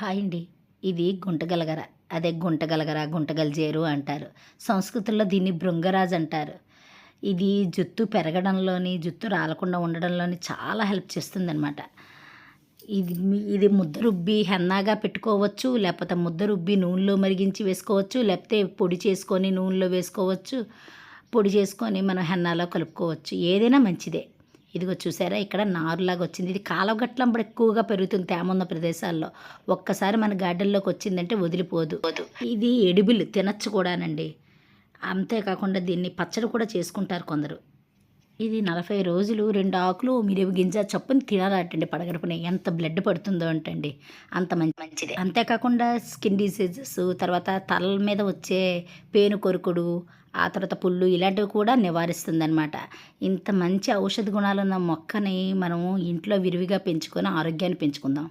Hi అండి ఇది గుంటగలగర. అదే గుంటగలగర గుంటగలజేరు అంటారు. సంస్కృతంలో దీన్ని భృంగరాజ్ అంటారు. ఇది జుత్తు పెరగడంలోని జుత్తు రాలకుండా ఉండడంలోని చాలా హెల్ప్ చేస్తుందన్నమాట. ఇది ఇది ముద్ద రుబ్బి హెన్నాగా పెట్టుకోవచ్చు లేకపోతే ముద్ద రుబ్బి నూనెలో మరిగించి వేసుకోవచ్చు లేకపోతే పొడి చేసుకొని నూనెలో వేసుకోవచ్చు. పొడి చేసుకొని మనం హెన్నాలో కలుపుకోవచ్చు. ఏదైనా మంచిదే. ఇదిగో చూసారా ఇక్కడ నారులాగా వచ్చింది. ఇది కాలవగట్లంబడి ఎక్కువగా పెరుగుతుంది తేమ ఉన్న ప్రదేశాల్లో. ఒక్కసారి మన గార్డెన్లోకి వచ్చిందంటే వదిలిపోదు. ఇది ఎడిబుల్ తినచ్చు కూడానండి. అంతేకాకుండా దీన్ని పచ్చడి కూడా చేసుకుంటారు కొందరు. ఇది నలభై రోజులు రెండు ఆకులు మిరివి గింజ చప్పుని తినాలటండి పడగడుపుని. ఎంత బ్లడ్ పడుతుందో అంటండి. అంత మంచి మంచిది. అంతేకాకుండా స్కిన్ డిసీజెస్ తర్వాత తల మీద వచ్చే పేను కొరుకుడు ఆ తర్వాత పుళ్ళు ఇలాంటివి కూడా నివారిస్తుందన్నమాట. ఇంత మంచి ఔషధ గుణాలున్న మొక్కని మనము ఇంట్లో విరివిగా పెంచుకొని ఆరోగ్యాన్ని పెంచుకుందాం.